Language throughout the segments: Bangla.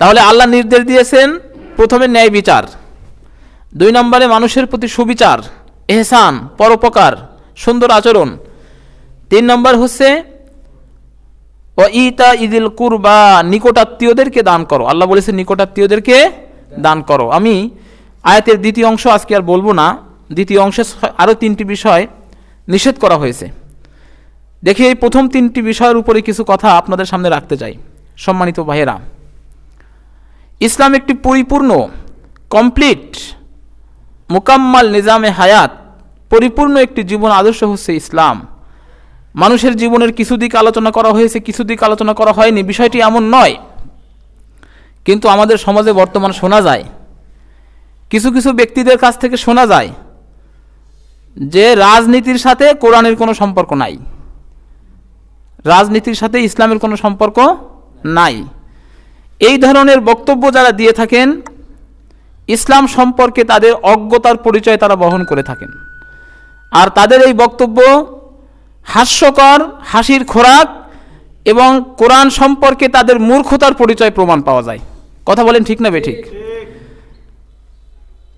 তাহলে আল্লাহ নির্দেশ দিয়েছেন, প্রথমে ন্যায় বিচার। দুই নম্বরে মানুষের প্রতি সুবিচার, এহসান, পরোপকার, সুন্দর আচরণ। তিন নম্বর হচ্ছে ও ইতা ইদিল কুরবা নিকটাত্মীয়দেরকে দান করো। আল্লাহ বলেছেন নিকটাত্মীয়দেরকে দান করো। আমি আয়াতের দ্বিতীয় অংশ আজকে আর বলব না। দ্বিতীয় অংশে আরও তিনটি বিষয় নিষেধ করা হয়েছে। দেখি এই প্রথম তিনটি বিষয়ের উপরে কিছু কথা আপনাদের সামনে রাখতে চাই। সম্মানিত ভাইয়েরা ইসলাম একটি পরিপূর্ণ কমপ্লিট মোকাম্মাল নিজামে হায়াত, পরিপূর্ণ একটি জীবন আদর্শ হচ্ছে ইসলাম। মানুষের জীবনের কিছু দিক আলোচনা করা হয়েছে, কিছু দিক আলোচনা করা হয়নি, বিষয়টি এমন নয়। কিন্তু আমাদের সমাজে বর্তমান শোনা যায়, কিছু কিছু ব্যক্তিদের কাছ থেকে শোনা যায় যে রাজনীতির সাথে কোরআনের কোনো সম্পর্ক নাই। রাজনীতির সাথে ইসলামের কোনো সম্পর্ক নাই। এই ধরনের বক্তব্য যারা দিয়ে থাকেন, ইসলাম সম্পর্কে তাদের অজ্ঞতার পরিচয় তারা বহন করে থাকেন। আর তাদের এই বক্তব্য হাস্যকর, হাসির খোরাক এবং কোরআন সম্পর্কে তাদের মূর্খতার পরিচয় প্রমাণ পাওয়া যায়। কথা বলেন ঠিক না বে ঠিক?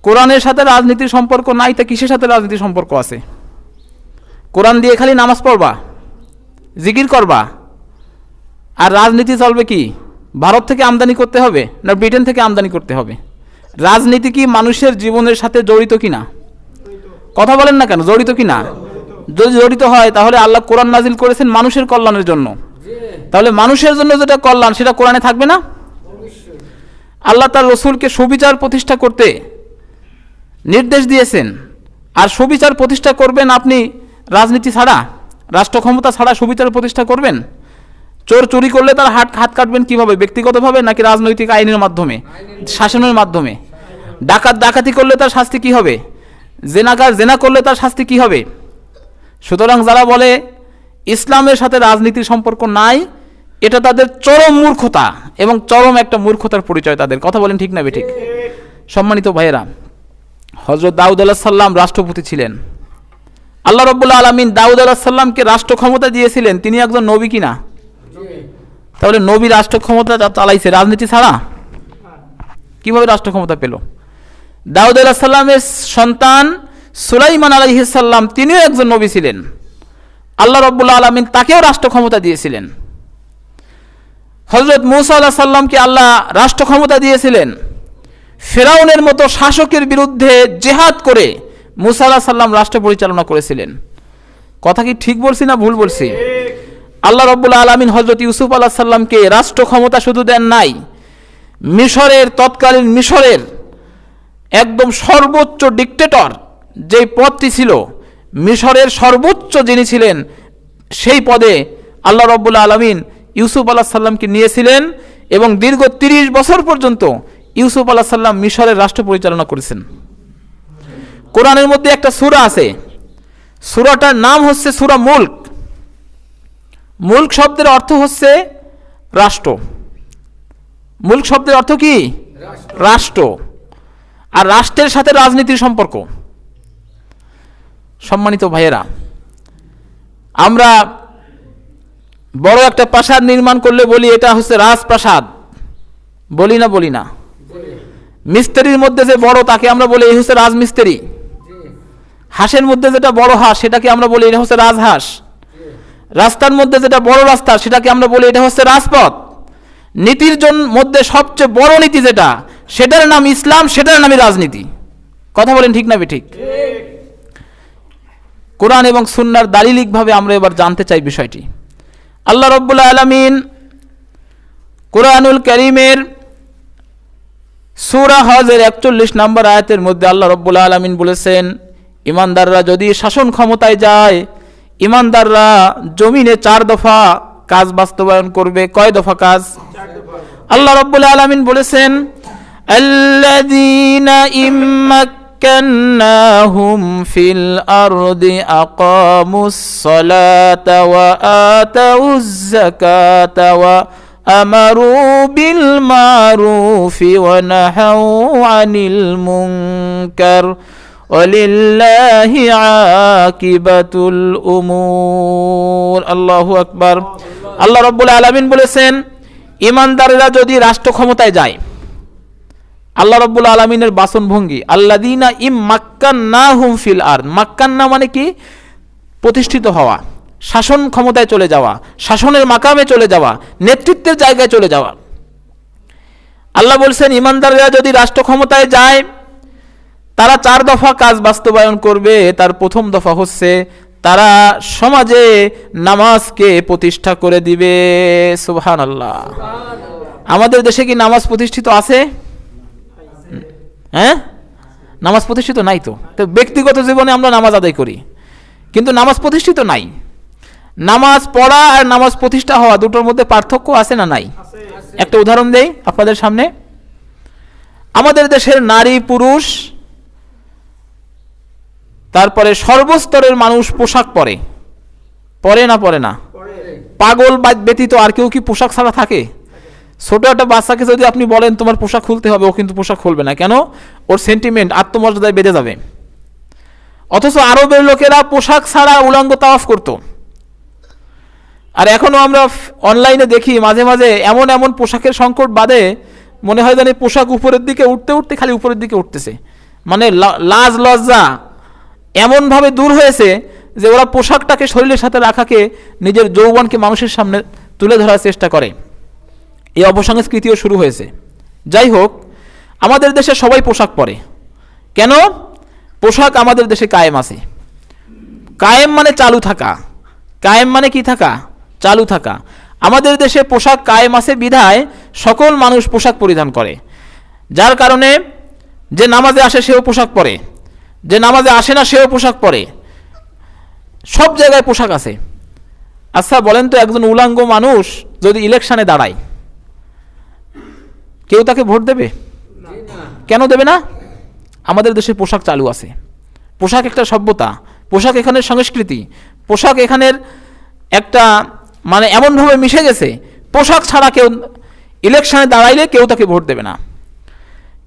কোরআনের সাথে রাজনীতির সম্পর্ক নাই, তা কিসের সাথে রাজনীতির সম্পর্ক আছে? কোরআন দিয়ে খালি নামাজ পড়বা, জিকির করবা, আর রাজনীতি চলবে কি? ভারত থেকে আমদানি করতে হবে না ব্রিটেন থেকে আমদানি করতে হবে? রাজনীতি কি মানুষের জীবনের সাথে জড়িত কি না কথা বলেন না কেন, জড়িত কি না যদি জড়িত হয়, তাহলে আল্লাহ কোরআন নাজিল করেছেন মানুষের কল্যাণের জন্য। তাহলে মানুষের জন্য যেটা কল্যাণ, সেটা কোরআনে থাকবে না? আল্লাহ তার রসুলকে সুবিচার প্রতিষ্ঠা করতে নির্দেশ দিয়েছেন। আর সুবিচার প্রতিষ্ঠা করবেন আপনি রাজনীতি ছাড়া? রাষ্ট্র ক্ষমতা ছাড়া সুবিচার প্রতিষ্ঠা করবেন? চোর চুরি করলে তার হাত হাত কাটবেন কীভাবে? ব্যক্তিগতভাবে নাকি রাজনৈতিক আইনের মাধ্যমে? শাসনের মাধ্যমে? ডাকাত, ডাকাতি করলে তার শাস্তি কি হবে? জেনাকার জেনা করলে তার শাস্তি কি হবে? সুতরাং যারা বলে ইসলামের সাথে রাজনীতির সম্পর্ক নাই, এটা তাদের চরম মূর্খতা এবং চরম একটা মূর্খতার পরিচয় তাদের। কথা বলেন ঠিক না বে ঠিক? সম্মানিত ভাইয়েরা হজরত দাউদ আল্লাহ সাল্লাম রাষ্ট্রপতি ছিলেন। আল্লাহ রব্বুল্লা আলমিন দাউদ আল্লাহ সাল্লামকে রাষ্ট্র ক্ষমতা দিয়েছিলেন। তিনি একজন নবী কিনা? তাহলে নবী রাষ্ট্র ক্ষমতা চালাইছে রাজনীতি ছাড়া? কীভাবে রাষ্ট্র ক্ষমতা পেল? দাউদ আলাহ সাল্লামের সন্তান সুলাইমান আলাইহিসাল্লাম তিনিও একজন নবী ছিলেন। আল্লাহ রব্বুল্লা আলমিন তাকেও রাষ্ট্র ক্ষমতা দিয়েছিলেন। হজরত মুসা আল্লাহ সাল্লামকে আল্লাহ রাষ্ট্র ক্ষমতা দিয়েছিলেন। ফেরাউনের মতো শাসকের বিরুদ্ধে জেহাদ করে মুসা আল্লাহ সাল্লাম রাষ্ট্র পরিচালনা করেছিলেন। কথা কি ঠিক বলছি না ভুল বলছি? আল্লাহ রব্বুল্লা আলমিন হজরত ইউসুফ আল্লাহ সাল্লামকে রাষ্ট্র ক্ষমতা শুধু দেন নাই, মিশরের তৎকালীন মিশরের একদম সর্বোচ্চ ডিকটেটর যেই পদটি ছিল, মিশরের সর্বোচ্চ যিনি ছিলেন, সেই পদে আল্লাহ রব্বুল্লা আলমিন ইউসুফ আল্লাহ সাল্লামকে নিয়েছিলেন এবং দীর্ঘ তিরিশ বছর পর্যন্ত ইউসুফ আল্লাহ সাল্লাম মিশরের রাষ্ট্র পরিচালনা করেছেন। কোরআনের মধ্যে একটা সুরা আছে, সুরাটার নাম হচ্ছে সুরা মুল্ক। মুল্ক শব্দের অর্থ হচ্ছে রাষ্ট্র। মুল্ক শব্দের অর্থ কি? রাষ্ট্র। আর রাষ্ট্রের সাথে রাজনীতির সম্পর্ক। সম্মানিত ভাইয়েরা আমরা বড় একটা প্রাসাদ নির্মাণ করলে বলি এটা হচ্ছে রাজপ্রাসাদ। বলি না বলি না। মিস্ত্রির মধ্যে যে বড় তাকে আমরা বলি এই হচ্ছে রাজমিস্ত্রি। হাঁসের মধ্যে যেটা বড় হাঁস সেটাকে আমরা বলি এটা হচ্ছে রাজহাঁস। রাস্তার মধ্যে যেটা বড় রাস্তা, সেটাকে আমরা বলি এটা হচ্ছে রাজপথ। নীতির জন্য মধ্যে সবচেয়ে বড় নীতি যেটা, সেটার নাম ইসলাম, সেটার নামই রাজনীতি। কথা বলেন ঠিক না ঠিক কোরআন এবং সুন্নার দালিলিকভাবে আমরা এবার জানতে চাই বিষয়টি। আল্লাহ রব্বুল্লা আলমিন কোরআনুল করিমের সুরা হজের একচল্লিশ নম্বর আয়াতের মধ্যে আল্লাহ রব্বুল্লা আলমিন বলেছেন, ইমানদাররা যদি শাসন ক্ষমতায় যায় ইমানদাররা জমিনে চার দফা কাজ বাস্তবায়ন করবে কয় দফা কাজ আল্লাহ রব্বুল আলমিন বলেছেন الذين إن مكناهم في الأرض أقاموا الصلاة وآتوا الزكاة وأمروا بالمعروف ونهوا عن المنكر ওলিল্লাহি আকিবাতুল উমুর। আল্লাহু আকবার। আল্লাহ রব্বুল আলামিন বলেছেন ইমানদারেরা যদি রাষ্ট্র ক্ষমতায় যায়, আল্লাহ রব্বুল আলমিনের বাসনভঙ্গি আল্লাদিনা ইম মাক্কান্না হুম ফিল আর মাক্কান্না মানে কি? প্রতিষ্ঠিত হওয়া, শাসন ক্ষমতায় চলে যাওয়া, শাসনের মাকামে চলে যাওয়া, নেতৃত্বের জায়গায় চলে যাওয়া। আল্লাহ বলছেন ইমানদাররা যদি রাষ্ট্র ক্ষমতায় যায় তারা চার দফা কাজ বাস্তবায়ন করবে, তার প্রথম দফা হচ্ছে তারা সমাজে নামাজকে প্রতিষ্ঠা করে দিবে। সুবহান আল্লাহ আমাদের দেশে কি নামাজ প্রতিষ্ঠিত আছে? হ্যাঁ? নামাজ প্রতিষ্ঠিত নাই তো। তো ব্যক্তিগত জীবনে আমরা নামাজ আদায় করি, কিন্তু নামাজ প্রতিষ্ঠিত নাই। নামাজ পড়া আর নামাজ প্রতিষ্ঠা হওয়া দুটোর মধ্যে পার্থক্য আছে না নাই? একটা উদাহরণ দেই আপনাদের সামনে। আমাদের দেশের নারী পুরুষ তারপরে সর্বস্তরের মানুষ পোশাক পরে। পরে না পরে না? পাগল বা ব্যতীত আর কেউ কি পোশাক ছাড়া থাকে? ছোট একটা বাচ্চাকে যদি আপনি বলেন, তোমার পোশাক খুলতে হবে, ও কিন্তু পোশাক খুলবে না। কেন? ওর সেন্টিমেন্ট আত্মমর্যাদায় বেড়ে যাবে। অথচ আরবের লোকেরা পোশাক ছাড়া উলঙ্গ তাওয়াফ করতো। আর এখনও আমরা অনলাইনে দেখি, মাঝে মাঝে এমন এমন পোশাকের সংকট বাদে মনে হয় জানি পোশাক উপরের দিকে উঠতে উঠতে খালি উপরের দিকে উঠতেছে। মানে লাজ লজ্জা এমনভাবে দূর হয়েছে যে ওরা পোশাকটাকে শরীরের সাথে রাখাকে নিজের যৌবনকে মানুষের সামনে তুলে ধরার চেষ্টা করে। এই অপসংস্কৃতিও শুরু হয়েছে। যাই হোক, আমাদের দেশে সবাই পোশাক পরে। কেন? পোশাক আমাদের দেশে কায়েম আছে। কায়েম মানে চালু থাকা। কায়েম মানে কি থাকা? চালু থাকা। আমাদের দেশে পোশাক কায়েম আছে বিধায় সকল মানুষ পোশাক পরিধান করে। যার কারণে যে নামাজে আসে সেও পোশাক পরে। যে নামাজে আসে না, সেও পোশাক পরে। সব জায়গায় পোশাক আছে। আচ্ছা বলেন তো একজন উলাঙ্গ মানুষ যদি ইলেকশনে দাঁড়ায়, কেউ তাকে ভোট দেবে? কেন দেবে না? আমাদের দেশে পোশাক চালু আছে। পোশাক একটা সভ্যতা। পোশাক এখানের সংস্কৃতি। পোশাক এখানের একটা মানে এমনভাবে মিশে গেছে, পোশাক ছাড়া কেউ ইলেকশনে দাঁড়াইলে কেউ তাকে ভোট দেবে না।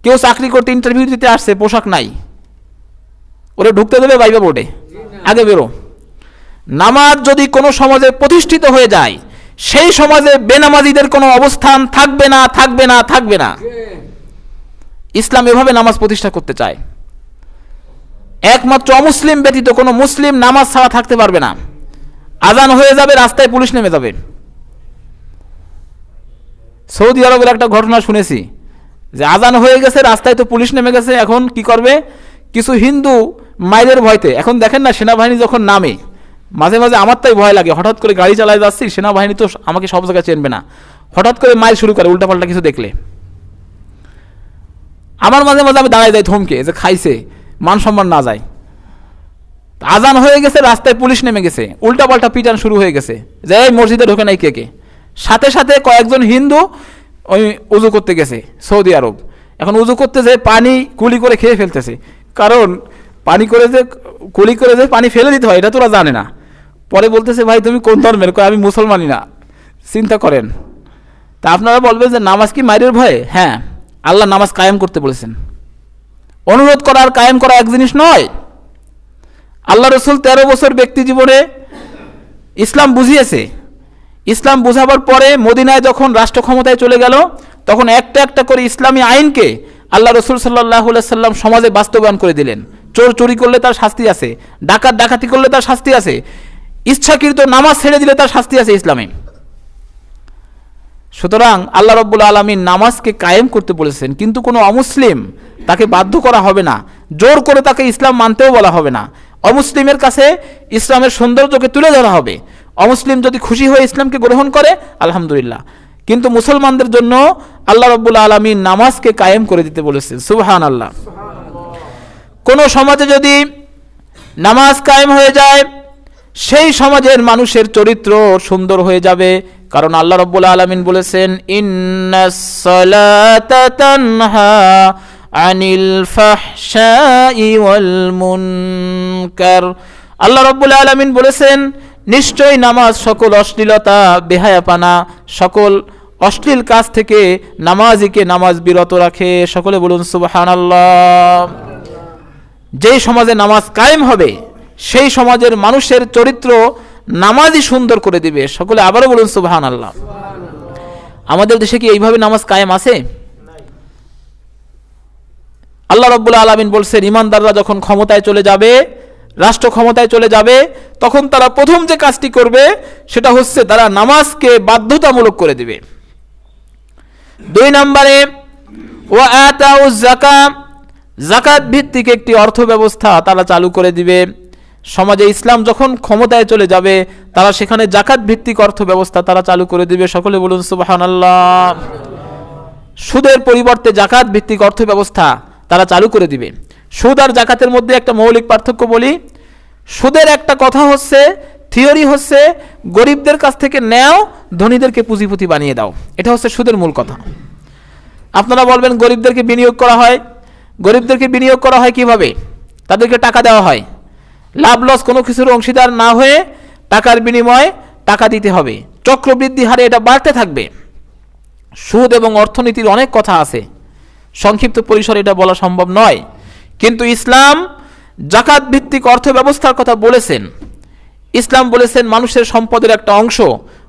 কেউ চাকরি করতে ইন্টারভিউ দিতে আসছে, পোশাক নাই। ওরে ঢুকতে দেবে বাইবা বোর্ডে। আগে বেরো। নামাজ যদি কোনো সমাজে প্রতিষ্ঠিত হয়ে যায়, সেই সমাজে বেনামাজিদের কোনো অবস্থান থাকবে না থাকবে না থাকবে না। ইসলাম এভাবে নামাজ প্রতিষ্ঠা করতে চায়। একমাত্র অমুসলিম ব্যতীত কোনো মুসলিম নামাজ ছাড়া থাকতে পারবে না। আজান হয়ে যাবে, রাস্তায় পুলিশ নেমে যাবে। সৌদি আরবের একটা ঘটনা শুনেছি, যে আজান হয়ে গেছে, রাস্তায় তো পুলিশ নেমে গেছে, এখন কি করবে? কিছু হিন্দু মাইলের ভয়তে, এখন দেখেন না সেনাবাহিনী যখন নামে, মাঝে মাঝে আমার তাই ভয় লাগে, হঠাৎ করে গাড়ি চালায় যাচ্ছি, সেনাবাহিনী তো আমাকে সব জায়গায় চেনবে না। হঠাৎ করে মাইল শুরু করে, উল্টাপাল্টা কিছু দেখলে। আমার মাঝে মাঝে আমি দাঁড়ায় যাই থমকে, যে খাইছে, মান সম্মান না যায়। আজান হয়ে গেছে, রাস্তায় পুলিশ নেমে গেছে, উল্টাপাল্টা পিটান শুরু হয়ে গেছে। যে এই মসজিদে ঢোকে নাই কে কে? সাথে সাথে কয়েকজন হিন্দু ওই উজু করতে গেছে, সৌদি আরব। এখন উজু করতে যে পানি কুলি করে খেয়ে ফেলতেছে। কারণ পানি করে যে, কুলি করে যে পানি ফেলে দিতে হয়, এটা তোরা জানে না। পরে বলতেছে, ভাই, তুমি কোন ধর্মের? আমি মুসলমানই না। চিন্তা করেন। তা আপনারা বলবেন যে, নামাজ কি মায়ের ভয়ে? হ্যাঁ আল্লাহ নামাজ কায়েম করতে বলেছেন। অনুরোধ করা আর কায়েম করা এক জিনিস নয়। আল্লাহ রসুল তেরো বছর ব্যক্তি জীবনে ইসলাম বুঝিয়েছে। ইসলাম বুঝাবার পরে মদিনায় যখন রাষ্ট্র ক্ষমতায় চলে গেল, তখন একটা একটা করে ইসলামী আইনকে আল্লাহ রসুল সাল্লাহ সাল্লাম সমাজে বাস্তবায়ন করে দিলেন। চোর চুরি করলে তার শাস্তি আছে, ডাকাত ডাকাতি করলে তার শাস্তি আছে, ইচ্ছাকৃত নামাজ ছেড়ে দিলে তার শাস্তি আছে ইসলামে। সুতরাং আল্লাহ রব্বুল আলমিন নামাজকে কায়েম করতে বলেছেন, কিন্তু কোনো অমুসলিম তাকে বাধ্য করা হবে না, জোর করে তাকে ইসলাম মানতেও বলা হবে না। অমুসলিমের কাছে ইসলামের সৌন্দর্যকে তুলে ধরা হবে। অমুসলিম যদি খুশি হয়ে ইসলামকে গ্রহণ করে, আলহামদুলিল্লাহ। কিন্তু মুসলমানদের জন্য আল্লাহ রব্বুল আলমিন নামাজকে কায়েম করে দিতে বলেছেন। সুবহান আল্লাহ কোনো সমাজে যদি নামাজ কায়েম হয়ে যায়, সেই সমাজের মানুষের চরিত্র সুন্দর হয়ে যাবে। কারণ আল্লাহ রব্বুল আলমিন বলেছেন আনিল আল্লাহ রব্বুল আলমিন বলেছেন, নিশ্চয়ই নামাজ সকল অশ্লীলতা, বেহায়াপানা, সকল অশ্লীল কাজ থেকে নামাজিকে নামাজ বিরত রাখে। সকলে বলুন, সুবহানাল্লাহ। যেই সমাজে নামাজ কায়েম হবে, সেই সমাজের মানুষের চরিত্র নামাজই সুন্দর করে দিবে। সকলে আবারও বলুন সুবহান আল্লাহ আমাদের দেশে কি এইভাবে নামাজ কায়েম আছে? আল্লাহ রব্বুল আলমিন বলছেন, ইমানদাররা যখন ক্ষমতায় চলে যাবে, রাষ্ট্র ক্ষমতায় চলে যাবে, তখন তারা প্রথম যে কাজটি করবে, সেটা হচ্ছে তারা নামাজকে বাধ্যতামূলক করে দিবে। দুই নম্বরে ও আতাউ জাকা জাকাত ভিত্তিক একটি অর্থ ব্যবস্থা তারা চালু করে দিবে। সমাজে ইসলাম যখন ক্ষমতায় চলে যাবে, তারা সেখানে জাকাত ভিত্তিক অর্থ ব্যবস্থা তারা চালু করে দিবে। সকলে বলুন সুবাহান সুদের পরিবর্তে জাকাত ভিত্তিক অর্থ ব্যবস্থা তারা চালু করে দিবে। সুদ আর জাকাতের মধ্যে একটা মৌলিক পার্থক্য বলি, সুদের একটা কথা হচ্ছে থিওরি হচ্ছে গরিবদের কাছ থেকে নেও, ধনীদেরকে পুঁজিপুতি বানিয়ে দাও। এটা হচ্ছে সুদের মূল কথা। আপনারা বলবেন গরিবদেরকে বিনিয়োগ করা হয়। গরিবদেরকে বিনিয়োগ করা হয় কীভাবে? তাদেরকে টাকা দেওয়া হয়। লাভ লস কোনো কিছুর অংশীদার না হয়ে টাকার বিনিময়ে টাকা দিতে হবে। চক্রবৃদ্ধি হারে এটা বাড়তে থাকবে। সুদ এবং অর্থনীতির অনেক কথা আছে। সংক্ষিপ্ত পরিসরে এটা বলা সম্ভব নয়। কিন্তু ইসলাম জাকাত ভিত্তিক অর্থ ব্যবস্থার কথা বলেছেন। ইসলাম বলেছেন মানুষের সম্পদের একটা অংশ।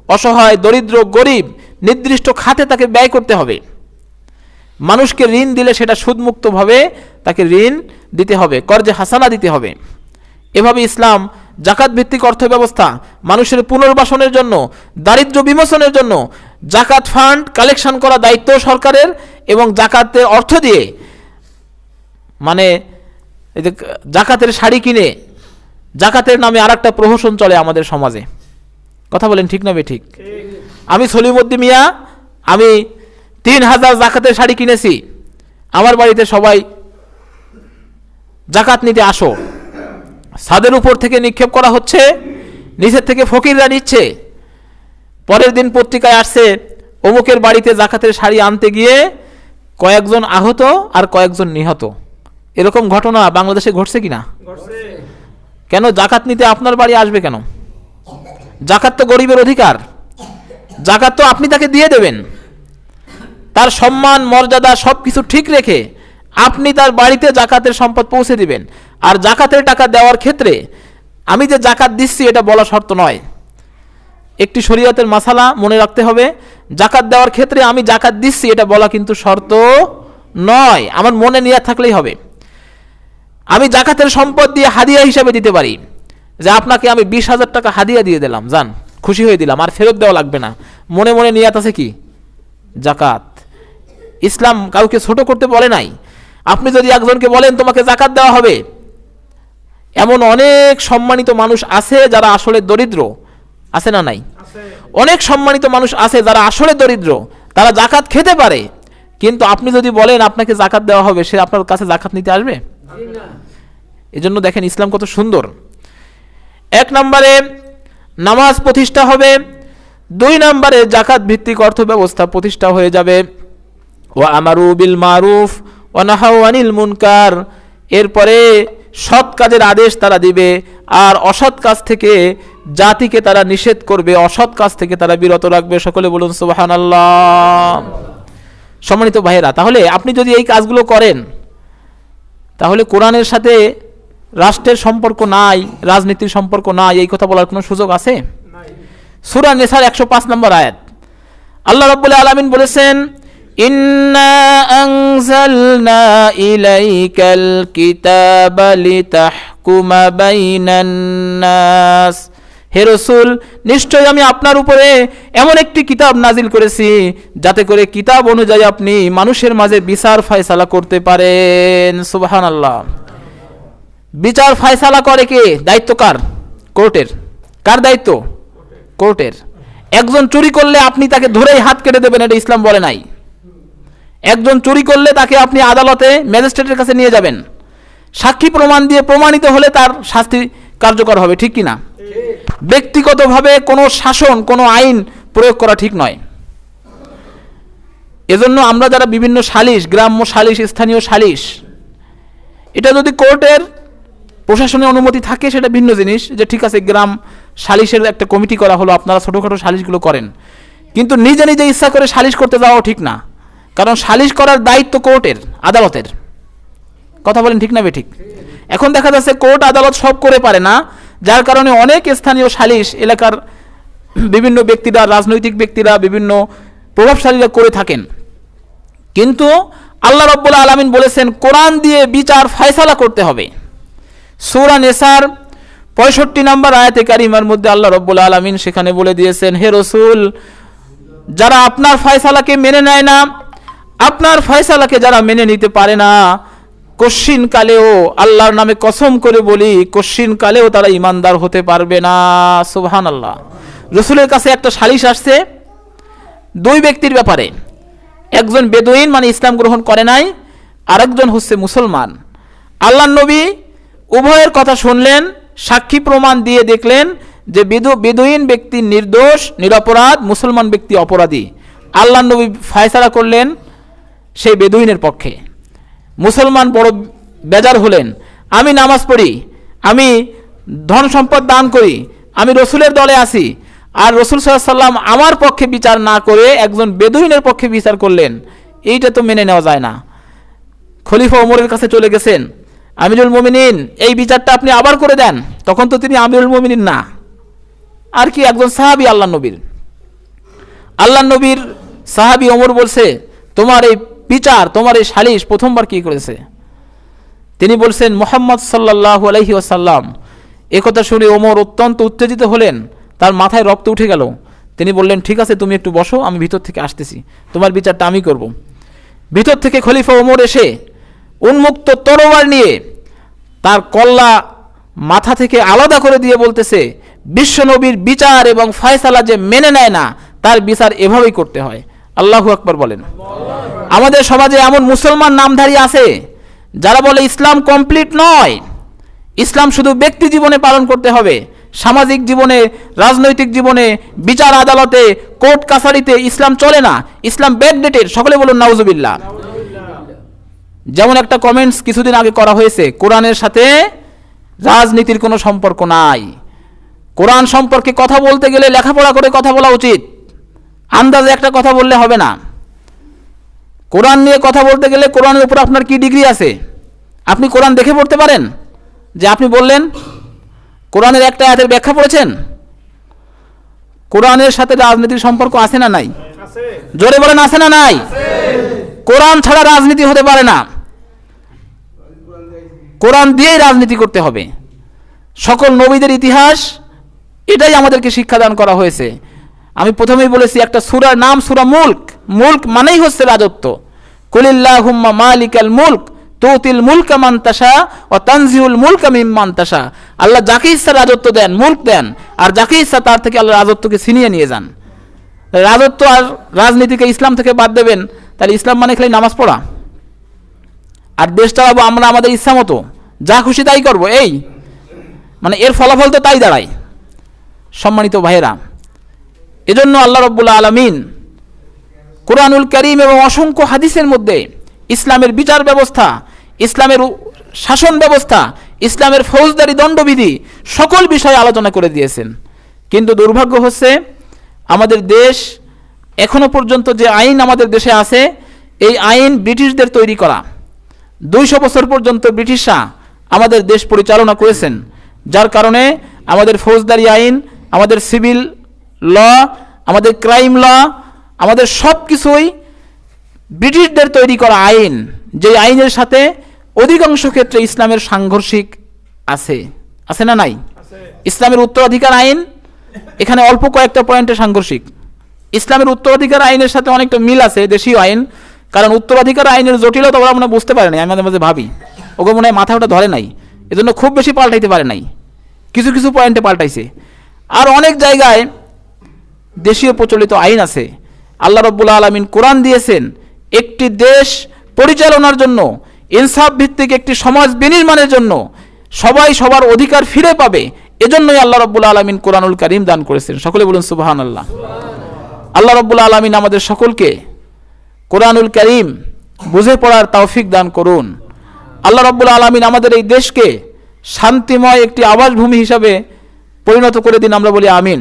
অসহায়, দরিদ্র, গরিব, নির্দিষ্ট খাতে তাকে ব্যয় করতে হবে। মানুষকে ঋণ দিলে সেটা সুদমুক্তভাবে তাকে ঋণ দিতে হবে, কর্জে হাসানা দিতে হবে। এভাবে ইসলাম জাকাত ভিত্তিক অর্থ ব্যবস্থা মানুষের পুনর্বাসনের জন্য, দারিদ্র বিমোচনের জন্য, জাকাত ফান্ড কালেকশন করা দায়িত্ব সরকারের এবং জাকাতের অর্থ দিয়ে মানে জাকাতের শাড়ি কিনে জাকাতের নামে আর একটা প্রহসন চলে আমাদের সমাজে। কথা বলেন ঠিক না ঠিক? আমি সলিমুদ্দি মিয়া, আমি তিন হাজার জাকাতের শাড়ি কিনেছি। আমার বাড়িতে সবাই জাকাত নিতে আসো। ছাদের উপর থেকে নিক্ষেপ করা হচ্ছে, নিচের থেকে ফকিররা নিচ্ছে। পরের দিন পত্রিকায় আসছে, অমুকের বাড়িতে জাকাতের শাড়ি আনতে গিয়ে কয়েকজন আহত আর কয়েকজন নিহত। এরকম ঘটনা বাংলাদেশে ঘটছে কিনা? কেন জাকাত নিতে আপনার বাড়ি আসবে কেন? জাকাত তো গরিবের অধিকার। জাকাত তো আপনি তাকে দিয়ে দেবেন। তার সম্মান, মর্যাদা সব কিছু ঠিক রেখে আপনি তার বাড়িতে জাকাতের সম্পদ পৌঁছে দিবেন। আর জাকাতের টাকা দেওয়ার ক্ষেত্রে আমি যে জাকাত দিচ্ছি, এটা বলা শর্ত নয়। একটি শরীয়তের মাসালা মনে রাখতে হবে, জাকাত দেওয়ার ক্ষেত্রে আমি জাকাত দিচ্ছি, এটা বলা কিন্তু শর্ত নয়। আমার মনে নিয়ে থাকলেই হবে। আমি জাকাতের সম্পদ দিয়ে হাদিয়া হিসাবে দিতে পারি। যে আপনাকে আমি বিশ হাজার টাকা হাদিয়া দিয়ে দিলাম যান খুশি হয়ে দিলাম আর ফেরত দেওয়া লাগবে না। মনে মনে নিয়াত আছে কি? জাকাত। ইসলাম কাউকে ছোট করতে বলে নাই। আপনি যদি একজনকে বলেন তোমাকে জাকাত দেওয়া হবে। এমন অনেক সম্মানিত মানুষ আছে যারা আসলে দরিদ্র। আছে না নাই? অনেক সম্মানিত মানুষ আছে যারা আসলে দরিদ্র। তারা জাকাত খেতে পারে। কিন্তু আপনি যদি বলেন আপনাকে জাকাত দেওয়া হবে সে আপনার কাছে জাকাত নিতে আসবে? এজন্য দেখেন ইসলাম কত সুন্দর। এক নম্বরে নামাজ প্রতিষ্ঠা হবে, দুই নম্বরে জাকাত ভিত্তিক অর্থ ব্যবস্থা প্রতিষ্ঠা হয়ে যাবে। ও আমারু বিল মারুফ ও নাহাউ আনিল মুনকার। এরপরে সৎ কাজের আদেশ তারা দিবে, আর অসৎ কাজ থেকে জাতিকে তারা নিষেধ করবে, অসৎ কাজ থেকে তারা বিরত রাখবে। সকলে বলুন সুবাহান সম্মানিত ভাইয়েরা, তাহলে আপনি যদি এই কাজগুলো করেন তাহলে কোরআনের সাথে রাষ্ট্রের সম্পর্ক নাই, রাজনীতির সম্পর্ক নাই, এই কথা বলার কোনো সুযোগ আছে? সুরা নেসার একশো পাঁচ নম্বর আয়াত। আল্লাহ রব্বুল আলমিন বলেছেন নাস। হে রসুল নিশ্চয় আমি আপনার উপরে এমন একটি কিতাব নাজিল করেছি, যাতে করে কিতাব অনুযায়ী আপনি মানুষের মাঝে বিচার ফয়সালা করতে পারেন। সুবাহান আল্লাহ বিচার ফয়সালা করে কে? দায়িত্ব কার? কোর্টের। কার দায়িত্ব? কোর্টের। একজন চুরি করলে আপনি তাকে ধরেই হাত কেটে দেবেন, এটা ইসলাম বলে নাই। একজন চুরি করলে তাকে আপনি আদালতে, ম্যাজিস্ট্রেটের কাছে নিয়ে যাবেন। সাক্ষী প্রমাণ দিয়ে প্রমাণিত হলে তার শাস্তি কার্যকর হবে, ঠিক কিনা? ব্যক্তিগতভাবে কোনো শাসন, কোনো আইন প্রয়োগ করা ঠিক নয়। এজন্য আমরা যারা বিভিন্ন সালিশ, গ্রাম্য সালিশ, স্থানীয় সালিশ, এটা যদি কোর্টের প্রশাসনের অনুমতি থাকে, সেটা ভিন্ন জিনিস যে ঠিক আছে, গ্রাম সালিশের একটা কমিটি করা হলো, আপনারা ছোটোখাটো সালিশগুলো করেন। কিন্তু নিজে নিজে ইচ্ছা করে সালিশ করতে যাওয়াও ঠিক না। কারণ সালিশ করার দায়িত্ব কোর্টের, আদালতের। কথা বলেন ঠিক না বে ঠিক? এখন দেখা যাচ্ছে কোর্ট, আদালত সব করে পারে না যার কারণে অনেক স্থানীয় সালিশ এলাকার বিভিন্ন ব্যক্তিরা, রাজনৈতিক ব্যক্তিরা, বিভিন্ন প্রভাবশালীরা করে থাকেন। কিন্তু আল্লাহ রব্বুল আলমিন বলেছেন, কোরআন দিয়ে বিচার ফয়সালা করতে হবে। সূরা নেসার পঁয়ষট্টি নম্বর আয়াতে কারিমার মধ্যে আল্লাহ রব্বুল আলমিন সেখানে বলে দিয়েছেন, হে রসুল, যারা আপনার ফয়সালাকে মেনে নেয় না, আপনার ফয়সালাকে যারা মেনে নিতে পারে না কশ্চিন কালেও আল্লাহর নামে কসম করে বলি কশ্চিন কালেও তারা ইমানদার হতে পারবে না। সুবহান আল্লাহ রসুলের কাছে একটা সালিশ আসছে দুই ব্যক্তির ব্যাপারে। একজন বেদুইন মানে ইসলাম গ্রহণ করে নাই, আরেকজন হচ্ছে মুসলমান। আল্লাহ নবী উভয়ের কথা শুনলেন, সাক্ষী প্রমাণ দিয়ে দেখলেন যে বেদু বেদুইন ব্যক্তি নির্দোষ, নিরপরাধ, মুসলমান ব্যক্তি অপরাধী। আল্লাহ নবী ফায়সালা করলেন সেই বেদুইনের পক্ষে। মুসলমান বড় বেজার হলেন। আমি নামাজ পড়ি, আমি ধন সম্পদ দান করি, আমি রসুলের দলে আছি আর রসুল সাল্লাম আমার পক্ষে বিচার না করে একজন বেদুইনের পক্ষে বিচার করলেন। এইটা তো মেনে নেওয়া যায় না। খলিফা ওমরের কাছে চলে গেছেন। আমিরুল মোমিনিন, এই বিচারটা আপনি আবার করে দেন। তখন তো তিনি আমিরুল মোমিনিন না। আর কি একজন সাহাবি আল্লাহ নবীর। আল্লাহ নবীর সাহাবি ওমর বলছে, তোমার এই বিচার, তোমার এই সালিশ প্রথমবার কি করেছে? তিনি বলছেন, মোহাম্মদ সাল্লাহ আলহি আসাল্লাম একথা শুনে ওমর অত্যন্ত উত্তেজিত হলেন, তার মাথায় রক্ত উঠে গেল। তিনি বললেন, ঠিক আছে, তুমি একটু বসো, আমি ভিতর থেকে আসতেছি। তোমার বিচারটা আমি করব। ভিতর থেকে খলিফা ওমর এসে উন্মুক্ত তরোয়ার নিয়ে তার কল্লা মাথা থেকে আলাদা করে দিয়ে বলতেছে, বিশ্বনবীর বিচার এবং ফয়সালা যে মেনে নেয় না, তার বিচার এভাবেই করতে হয়। আল্লাহু আকবর বলেন। আমাদের সমাজে এমন মুসলমান নামধারী আছে, যারা বলে ইসলাম কমপ্লিট নয়। ইসলাম শুধু ব্যক্তি জীবনে পালন করতে হবে, সামাজিক জীবনে, রাজনৈতিক জীবনে, বিচার আদালতে, কোর্ট কাছারিতে ইসলাম চলে না। ইসলাম ব্যাকডেটেড, সকলে বলুন নাউজুবিল্লাহ। যেমন একটা কমেন্টস কিছুদিন আগে করা হয়েছে, কোরআনের সাথে রাজনীতির কোনো সম্পর্ক নাই। কোরআন সম্পর্কে কথা বলতে গেলে লেখাপড়া করে কথা বলা উচিত। আন্দাজে একটা কথা বললে হবে না। কোরআন নিয়ে কথা বলতে গেলে কোরআনের উপর আপনার কি ডিগ্রি আছে? আপনি কোরআন দেখে পড়তে পারেন? যে আপনি বললেন কোরআনের একটা আয়াতের ব্যাখ্যা পড়েছেন? কোরআনের সাথে রাজনীতির সম্পর্ক আছে না নাই? জোরে বলেন আছে না নাই? কোরআন ছাড়া রাজনীতি হতে পারে না। কোরআন দিয়েই রাজনীতি করতে হবে। সকল নবীদের ইতিহাস এটাই আমাদেরকে শিক্ষাদান করা হয়েছে। আমি প্রথমেই বলেছি একটা সুরার নাম সুরা মুল্ক। মুল্ক মানেই হচ্ছে রাজত্ব। কুলিল্লাহুম্মা মালিকাল মুল্ক, তুতিল মুলকা মান্তাসা ও তানজিউল মুলকা মিম্মান্তাসা আল্লাহ যাকে ইচ্ছা রাজত্ব দেন, মুল্ক দেন, আর যাকে ইচ্ছা তার থেকে আল্লাহ রাজত্বকে ছিনিয়ে নিয়ে যান। রাজত্ব আর রাজনীতিকে ইসলাম থেকে বাদ দেবেন, তাহলে ইসলাম মানে খালি নামাজ পড়া। আর দেশ চালাবো আমরা আমাদের ইচ্ছা মতো। যা খুশি তাই করব, এই। মানে এর ফলাফল তো তাই দাঁড়ায়। সম্মানিত ভাইয়েরা এজন্য আল্লাহ রব্বুল্লা আলমিন কোরআনুল করিম এবং অসংখ্য হাদিসের মধ্যে ইসলামের বিচার ব্যবস্থা, ইসলামের শাসন ব্যবস্থা, ইসলামের ফৌজদারি দণ্ডবিধি সকল বিষয়ে আলোচনা করে দিয়েছেন। কিন্তু দুর্ভাগ্য হচ্ছে আমাদের দেশ এখনও পর্যন্ত যে আইন আমাদের দেশে আছে, এই আইন ব্রিটিশদের তৈরি করা। দুইশো বছর পর্যন্ত ব্রিটিশরা আমাদের দেশ পরিচালনা করেছেন, যার কারণে আমাদের ফৌজদারি আইন, আমাদের সিভিল ল আমাদের ক্রাইম ল আমাদের সব কিছুই ব্রিটিশদের তৈরি করা আইন যে আইনের সাথে অধিকাংশ ক্ষেত্রে ইসলামের সাংঘর্ষিক আছে। আছে না নাই? ইসলামের উত্তরাধিকার আইন এখানে অল্প কয়েকটা পয়েন্টে সাংঘর্ষিক। ইসলামের উত্তরাধিকার আইনের সাথে অনেকটা মিল আছে দেশীয় আইন কারণ উত্তরাধিকার আইনের জটিলতা ওরা মনে বুঝতে পারে নাই আমি মাঝে মাঝে ভাবি। ওকে মনে হয় মাথা ওটা ধরে নাই এজন্য খুব বেশি পাল্টাইতে পারে নাই। কিছু কিছু পয়েন্টে পাল্টাইছে। আর অনেক জায়গায় দেশীয় প্রচলিত আইন আছে। আল্লাহ রব্বুল আলমিন কোরআন দিয়েছেন, একটি দেশ পরিচালনার জন্য, ইনসাফ ভিত্তিক একটি সমাজ বিনির্মাণের জন্য সবাই সবার অধিকার ফিরে পাবে। এজন্যই আল্লাহ রব্বুল আলমিন কোরআনুল করিম দান করেছেন। সকলে বলুন সুবাহান আল্লাহ আল্লাহ রব্বুল আলমিন আমাদের সকলকে কোরআনুল করিম বুঝে পড়ার তৌফিক দান করুন। আল্লাহ রব্বুল আলমিন আমাদের এই দেশকে শান্তিময় একটি আবাসভূমি হিসাবে পরিণত করে দিন, আমরা বলি আমিন।